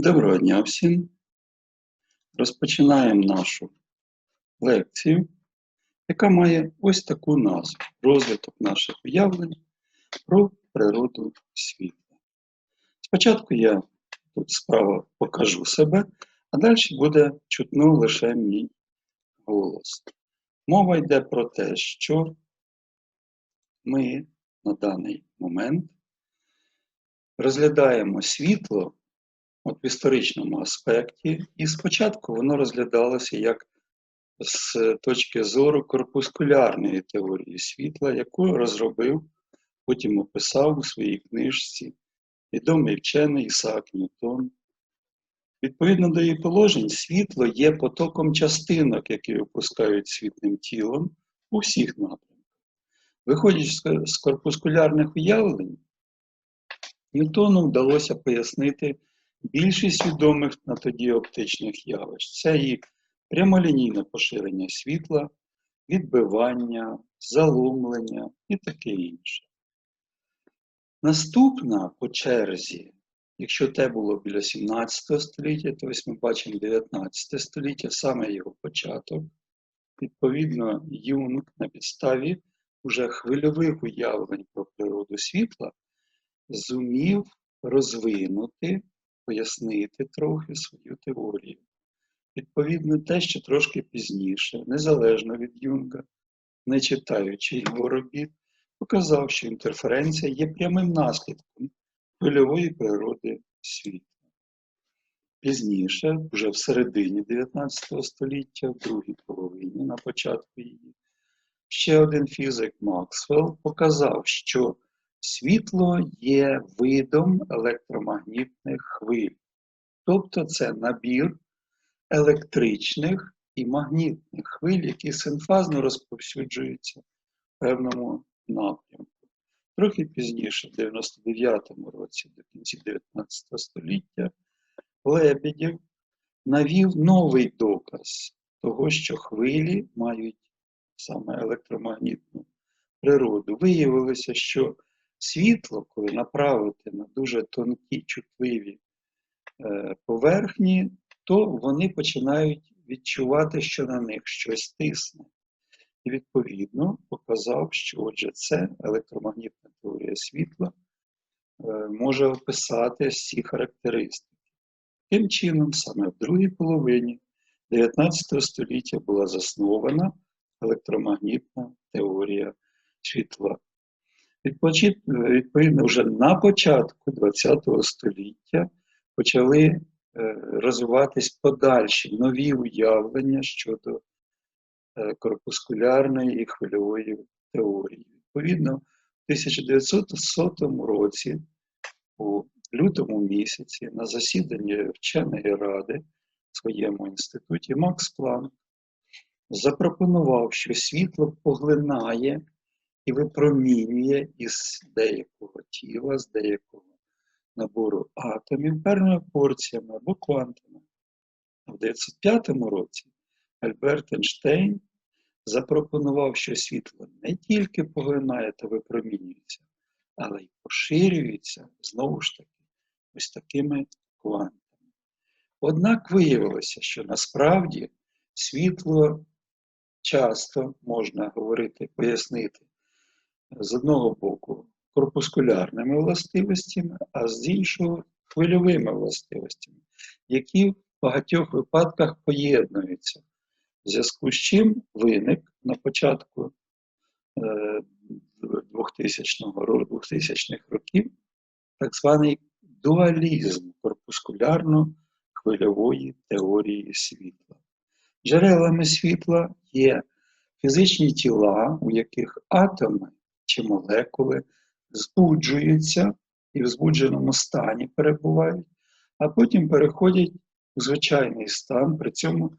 Доброго дня всім. Розпочинаємо нашу лекцію, яка має ось таку назву розвиток наших уявлень про природу світла. Спочатку я тут справа покажу себе, а далі буде чутно лише мій голос. Мова йде про те, що ми на даний момент розглядаємо світло от в історичному аспекті, і спочатку воно розглядалося як з точки зору корпускулярної теорії світла, яку розробив, потім описав у своїй книжці відомий вчений Ісаак Ньютон. Відповідно до її положень, світло є потоком частинок, які випускають світлим тілом у всіх напрямках. Виходячи з корпускулярних уявлень, Ньютону вдалося пояснити більшість відомих на тоді оптичних явищ. Це і прямолінійне поширення світла, відбивання, заломлення і таке інше. Наступна по черзі, якщо те було біля 17 століття, то ось ми бачимо 19 століття, саме його початок. Відповідно, Юнг на підставі уже хвильових уявлень про природу світла зумів розвинути, пояснити трохи свою теорію. Відповідно, те, що трошки пізніше, незалежно від Юнга, не читаючи його робіт, показав, що інтерференція є прямим наслідком хвильової природи світла. Пізніше, вже в середині 19 століття, в другій половині, на початку її, ще один фізик Максвелл показав, що світло є видом електромагнітних хвиль. Тобто це набір електричних і магнітних хвиль, які синфазно розповсюджуються в певному напрямку. Трохи пізніше, в 99-му році, до кінці 19 століття, Лебедєв навів новий доказ того, що хвилі мають саме електромагнітну природу. Виявилося, що світло, коли направити на дуже тонкі, чутливі е, поверхні, то вони починають відчувати, що на них щось тисне. І, відповідно, показав, що отже, це електромагнітна теорія світла е, може описати всі характеристики. Таким чином, саме в другій половині 19 століття була заснована електромагнітна теорія світла. Відповідно, вже на початку ХХ століття почали е, розвиватись подальші нові уявлення щодо е, корпускулярної і хвильової теорії. Відповідно, в 1900 році, у лютому місяці, на засіданні вченої ради в своєму інституті, Макс Планк запропонував, що світло поглинає і випромінює із деякого тіла, з деякого набору атомів певними порціями або квантами. В 1905 році Альберт Ейнштейн запропонував, що світло не тільки поглинає та випромінюється, але й поширюється знову ж таки ось такими квантами. Однак виявилося, що насправді світло часто можна говорити, пояснити з одного боку корпускулярними властивостями, а з іншого хвильовими властивостями, які в багатьох випадках поєднуються, в зв'язку з чим виник на початку 2000 2000-х років так званий дуалізм корпускулярно-хвильової теорії світла. Джерелами світла є фізичні тіла, у яких атоми чи молекули збуджуються і в збудженому стані перебувають, а потім переходять у звичайний стан, при цьому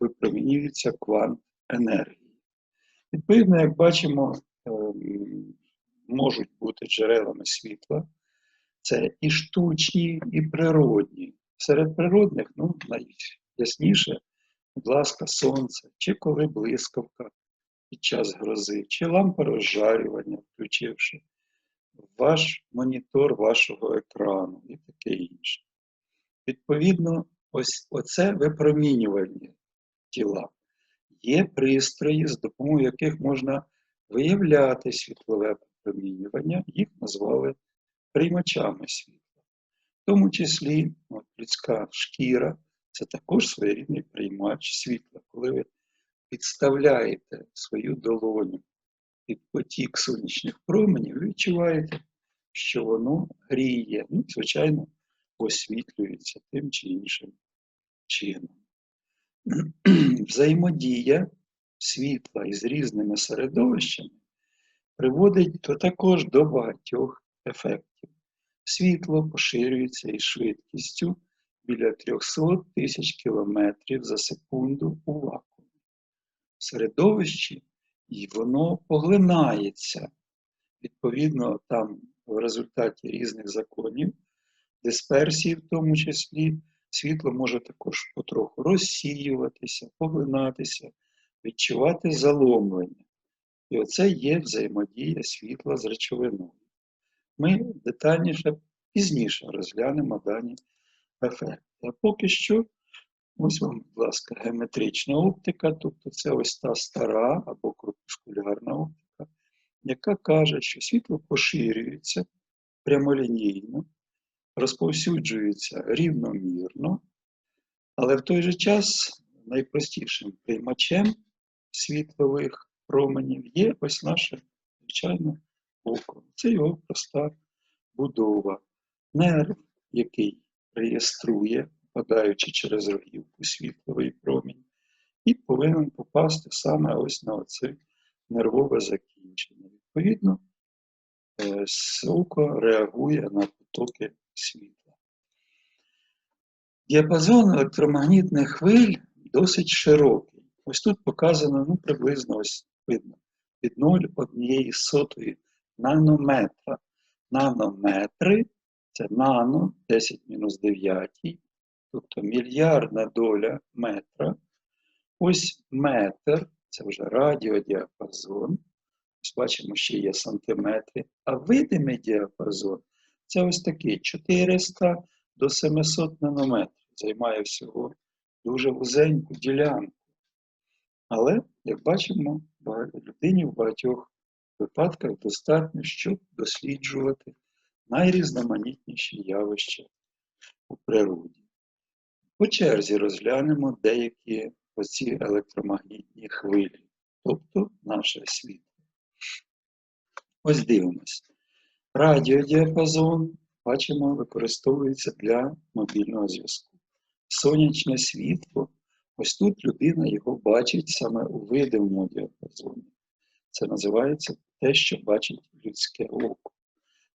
випромінюється квант енергії. Відповідно, як бачимо, ем, можуть бути джерелами світла. Це і штучні, і природні. Серед природних, ну, найясніше, будь ласка, сонце, чи коли блискавка під час грози, чи лампа розжарювання, включивши ваш монітор вашого екрану і таке інше. Відповідно, ось оце випромінювальні тіла. Є пристрої, з допомогою яких можна виявляти світлове випромінювання, їх назвали приймачами світла. В тому числі от, людська шкіра це також своєрідний приймач світла. Коли ви підставляєте свою долоню під потік сонячних променів, ви відчуваєте, що воно гріє, ну, звичайно, освітлюється тим чи іншим чином. Взаємодія світла із різними середовищами приводить до, також до багатьох ефектів. Світло поширюється із швидкістю біля 300 тисяч кілометрів за секунду у вакуумі. Середовищі і воно поглинається. Відповідно, там в результаті різних законів, дисперсії в тому числі, світло може також потроху розсіюватися, поглинатися, відчувати заломлення. І оце є взаємодія світла з речовиною. Ми детальніше пізніше розглянемо дані ефекти. А поки що, ось вам, будь ласка, геометрична оптика, тобто це ось та стара або крупноскулярна оптика, яка каже, що світло поширюється прямолінійно, розповсюджується рівномірно, але в той же час найпростішим приймачем світлових променів є ось наше звичайне око. Це його проста будова. Нерв, який реєструє, попадаючи через рогівку світловий промінь, і повинен попасти саме ось на оце нервове закінчення. Відповідно, е, око реагує на потоки світла. Діапазон електромагнітних хвиль досить широкий. Ось тут показано ну, приблизно ось видно від 0,1 нанометра. Нанометри це нано 10 мінус 9, тобто мільярдна доля метра. Ось метр це вже радіодіапазон. Ось бачимо, ще є сантиметри. А видимий діапазон це ось такий 400 до 700 нанометрів. Займає всього дуже вузеньку ділянку. Але, як бачимо, людині в багатьох випадках достатньо, щоб досліджувати найрізноманітніші явища у природі. По черзі розглянемо деякі оці електромагнітні хвилі, тобто наше світло. Ось дивимось. Радіодіапазон, бачимо, використовується для мобільного зв'язку. Сонячне світло, ось тут людина його бачить саме у видимому діапазоні. Це називається те, що бачить людське око.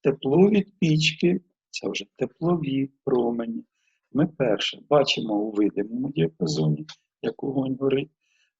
Тепло від пічки це вже теплові промені. Ми перше бачимо у видимому діапазоні, як вогонь горить,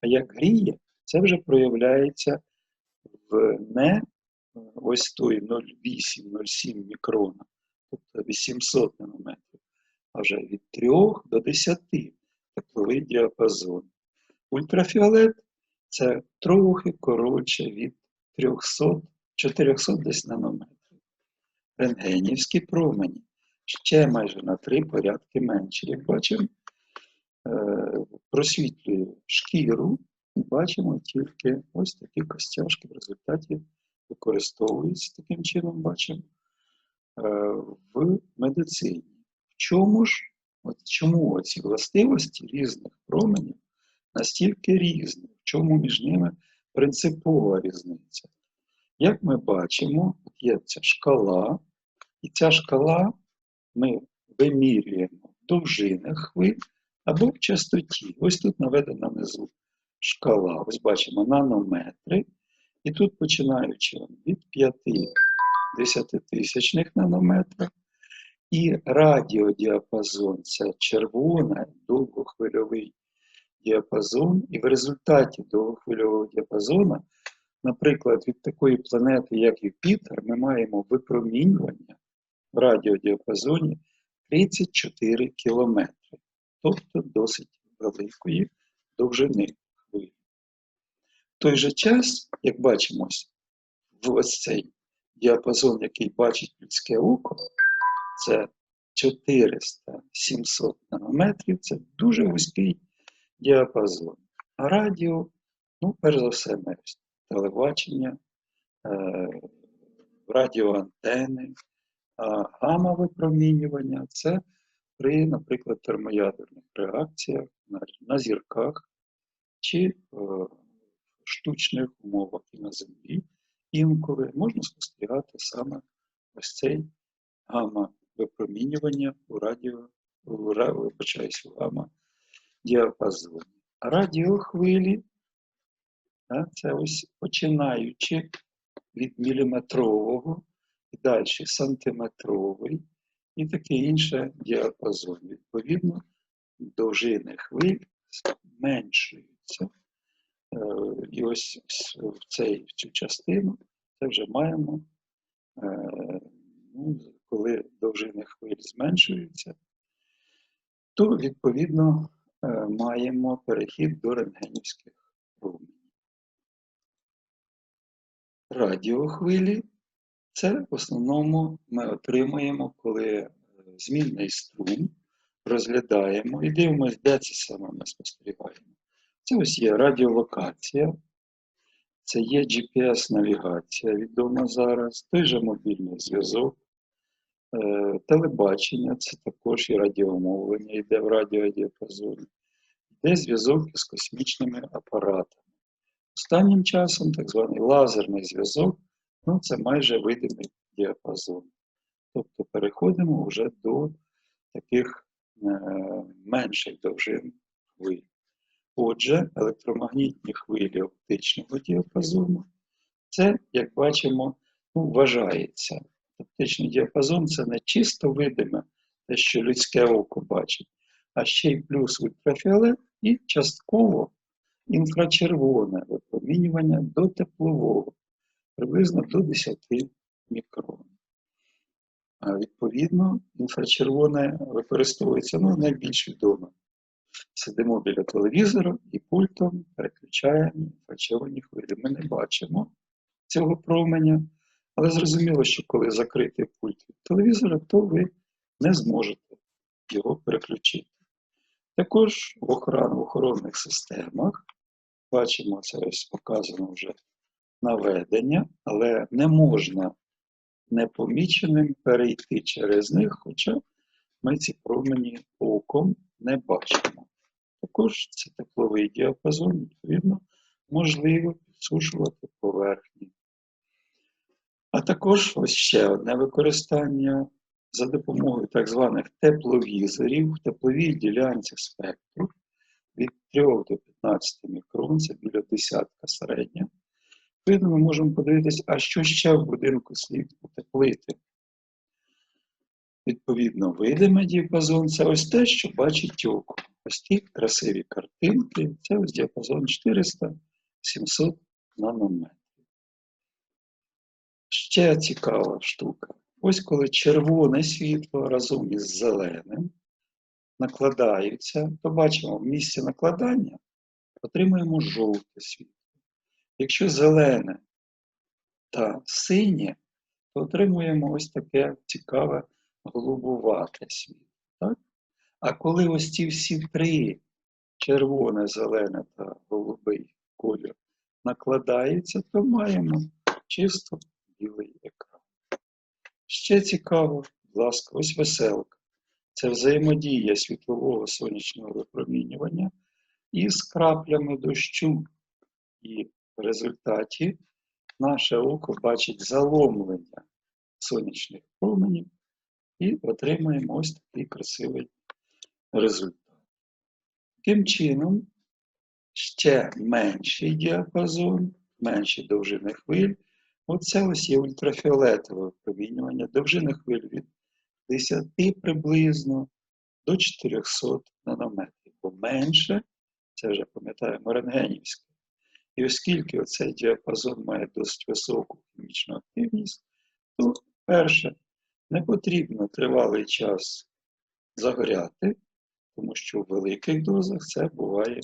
а як гріє, це вже проявляється в не ось той 0,8-0,7 мікрона, тобто 800 нанометрів, а вже від 3 до 10 тепловий діапазон. Ультрафіолет це трохи коротше від 300 400 десь нанометрів. Рентгенівські промені ще майже на три порядки менші. Як бачимо, е, просвітлює шкіру і бачимо тільки ось такі костяшки в результаті використовуються таким чином, бачимо е, в медицині. В чому ж, от чому ці властивості різних променів настільки різні, в чому між ними принципова різниця? Як ми бачимо, є ця шкала, і ця шкала ми вимірюємо в довжинах хвиль або в частоті. Ось тут наведена внизу шкала. Ось бачимо нанометри. І тут починаючи від 5 десятитисячних нанометрів, і радіодіапазон це червоний довгохвильовий діапазон, і в результаті довгохвильового діапазону, наприклад, від такої планети, як Юпітер, ми маємо випромінювання в радіодіапазоні 34 кілометри, тобто досить великої довжини хвилі. В той же час, як бачимо, в ось цей діапазон, який бачить людське око, це 400-700 нанометрів це дуже вузький діапазон. А радіо, ну, перш за все, телебачення, е, радіоантени, а гамма-випромінювання це при, наприклад, термоядерних реакціях на, зірках чи е, в штучних умовах і на землі інколи можна спостерігати саме ось цей гамма-випромінювання у радіо, вибачаюсь, у гамма-діапазоні. А радіохвилі це ось починаючи від міліметрового далі сантиметровий і таке інше діапазон. Відповідно, довжини хвиль зменшуються. Е, І ось в, цей, в цю частину це вже маємо, е, ну, коли довжини хвиль зменшуються, то відповідно е, маємо перехід до рентгенівських променів. Радіохвилі це в основному ми отримуємо, коли е, змінний струм розглядаємо і дивимося, де це саме ми спостерігаємо. Це ось є радіолокація, це є GPS-навігація, відома зараз, той же мобільний зв'язок, е, телебачення, це також і радіомовлення, йде в радіодіапазоні, йде зв'язок із космічними апаратами. Останнім часом так званий лазерний зв'язок, ну це майже видимий діапазон. Тобто переходимо вже до таких е, менших довжин хвиль. Отже, електромагнітні хвилі оптичного діапазону, це, як бачимо, ну, вважається. Оптичний діапазон це не чисто видиме, те, що людське око бачить, а ще й плюс ультрафіолет і частково інфрачервоне випромінювання до теплового, приблизно до 10 мікрон. А відповідно, інфрачервоне використовується ну, найбільш відомо. Сидимо біля телевізора і пультом переключаємо інфрачервоні хвилі. Ми не бачимо цього променя, але зрозуміло, що коли закрити пульт від телевізора, то ви не зможете його переключити. Також в в охоронних системах бачимо, це ось показано вже наведення, але не можна непоміченим перейти через них, хоча ми ці промені оком не бачимо. Також це тепловий діапазон, відповідно, можливо підсушувати поверхні. А також ось ще одне використання за допомогою так званих тепловізорів в тепловій ділянці спектру від 3 до 15 мікрон, це біля десятка середня. Відповідно, ми можемо подивитися, а що ще в будинку слід утеплити. Відповідно, видимий діапазон це ось те, що бачить око. Ось ті красиві картинки, це ось діапазон 400-700 нанометрів. Ще цікава штука. Ось коли червоне світло разом із зеленим накладаються, то бачимо, в місці накладання отримуємо жовте світло. Якщо зелене та синє, то отримуємо ось таке цікаве голубувате світло. А коли ось ці всі три червоне, зелене та голубий колір накладаються, то маємо чисто білий екран. Ще цікаво, будь ласка, ось веселка. Це взаємодія світлового сонячного випромінювання із краплями дощу. І в результаті наше око бачить заломлення сонячних променів і отримаємо ось такий красивий результат. Таким чином, ще менший діапазон, менші довжини хвиль. Оце ось є ультрафіолетове випромінювання, довжини хвиль від 10 приблизно до 400 нанометрів. Бо менше, це вже пам'ятаємо, рентгенівське. І оскільки оцей діапазон має досить високу хімічну активність, то перше, не потрібно тривалий час загоряти, тому що в великих дозах це буває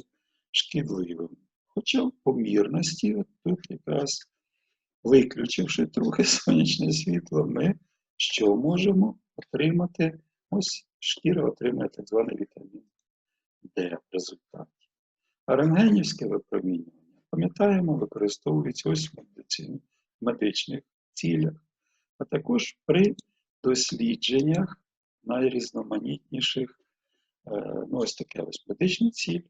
шкідливим. Хоча в помірності, от тут якраз виключивши трохи сонячне світло, ми що можемо отримати ось шкіра отримує так званий вітамін Д в результаті. А випромінювання, пам'ятаємо, використовується ось в медичних цілях, а також при дослідженнях найрізноманітніших, е, ну ось таке ось медична ціль,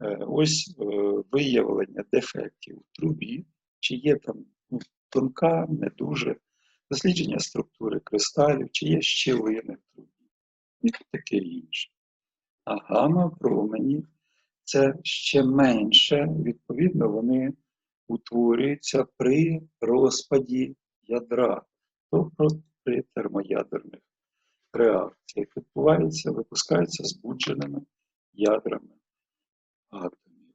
е, ось е, виявлення дефектів в трубі, чи є там ну, тонка, не дуже, дослідження структури кристалів, чи є щілини в трубі, і таке інше. А гамма промені це ще менше, відповідно, вони утворюються при розпаді ядра, тобто при термоядерних реакціях. Відбувається, випускаються збудженими ядрами атомів.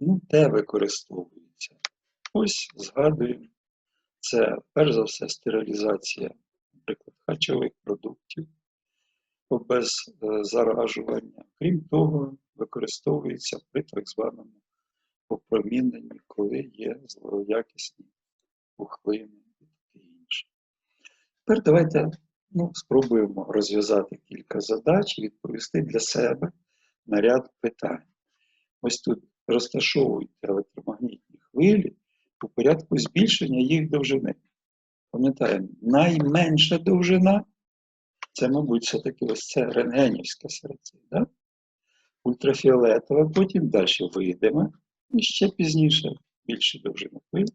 Ну, де використовується? Ось згадуємо, це перш за все стерилізація, наприклад, харчових продуктів без е, заражування. Крім того, використовується при так званому опроміненні, коли є злоякісні пухлини і таке інше. Тепер давайте ну, спробуємо розв'язати кілька задач і відповісти для себе на ряд питань. Ось тут розташовуйте електромагнітні хвилі у порядку збільшення їх довжини. Пам'ятаємо, найменша довжина це, мабуть, все-таки ось це рентгенівська серця. Да? Ультрафіолетове, потім далі видиме, і ще пізніше більше довжини хвиль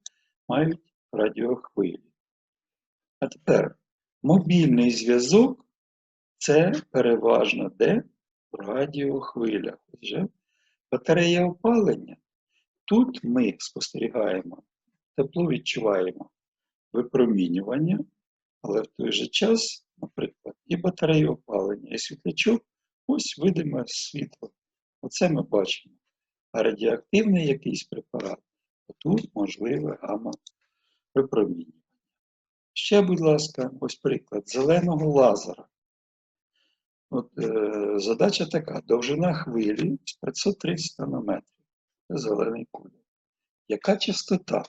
мають радіохвилі. А тепер мобільний зв'язок це переважно де в радіохвилях. Отже, батарея опалення. Тут ми спостерігаємо, тепло відчуваємо випромінювання, але в той же час, наприклад, і батарея опалення, і світлячок, ось видиме світло. Оце ми бачимо. А радіоактивний якийсь препарат, тут можливе гамма випромінювання. Ще, будь ласка, ось приклад зеленого лазера. От, е, Задача така: довжина хвилі 530 нанометрів. Це зелений кулер. Яка частота?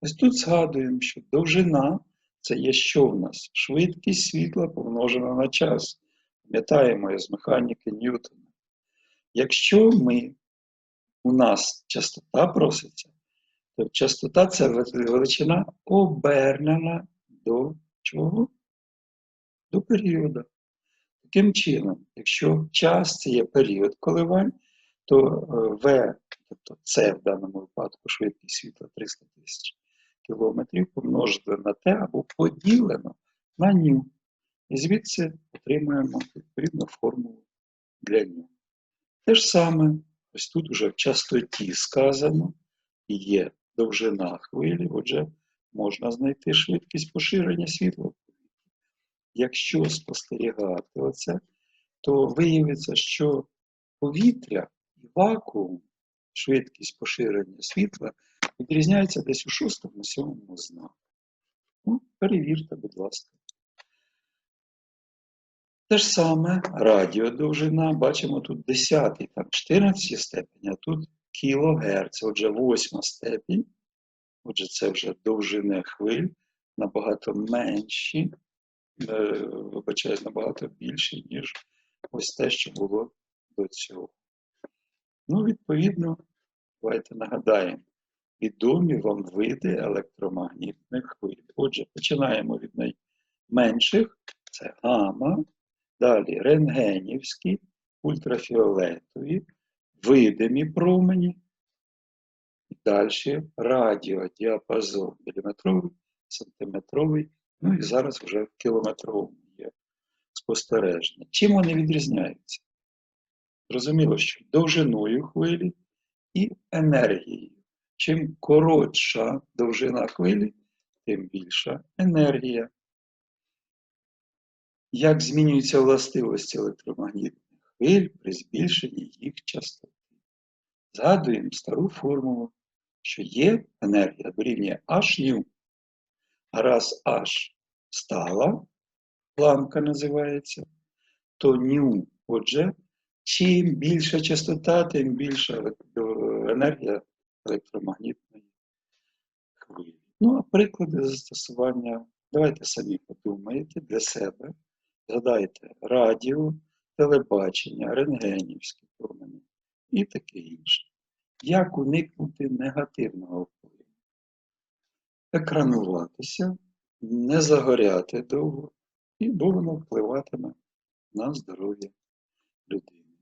Ось тут згадуємо, що довжина це є що в нас? Швидкість світла помножена на час. Пам'ятаємо з механіки Ньютона. Якщо ми, у нас частота проситься, то частота це величина обернена до чого? До періоду. Таким чином, якщо час це є період коливань, то V, тобто це в даному випадку швидкість світла 300 тисяч кілометрів помножити на Т або поділено на ню. І звідси отримуємо відповідну формулу для ню. Те ж саме, ось тут вже в частоті сказано, є довжина хвилі, отже, можна знайти швидкість поширення світла. Якщо спостерігати оце, то виявиться, що повітря і вакуум, швидкість поширення світла відрізняються десь у шостому, сьомому знаку. Ну, перевірте, будь ласка. Те ж саме радіодовжина, бачимо тут 10, там 14 степень, а тут кілогерц, отже, 8 степінь. Отже, це вже довжини хвиль набагато менші, е, вибачаюсь, набагато більші, ніж ось те, що було до цього. Ну, відповідно, давайте нагадаємо відомі вам види електромагнітних хвиль. Отже, починаємо від найменших, це гамма, далі рентгенівські, ультрафіолетові, видимі промені, і далі радіодіапазон міліметровий, сантиметровий, ну і зараз вже в кілометровому є спостереження. Чим вони відрізняються? Зрозуміло, що довжиною хвилі і енергією. Чим коротша довжина хвилі, тим більша енергія. Як змінюються властивості електромагнітних хвиль при збільшенні їх частоти? Згадуємо стару формулу, що є енергія дорівнює H А раз H стала, ламка називається, то ню, отже, чим більша частота, тим більша енергія електромагнітної хвилі. Ну, а приклади застосування, давайте самі подумаєте для себе, Згадайте радіо, телебачення, рентгенівські промені і таке інше. Як уникнути негативного впливу? Екрануватися, не загоряти довго, і воно впливатиме на здоров'я людини.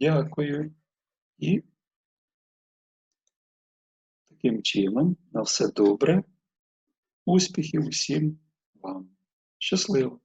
Дякую. І таким чином на все добре. Успіхів усім вам. Щасливо!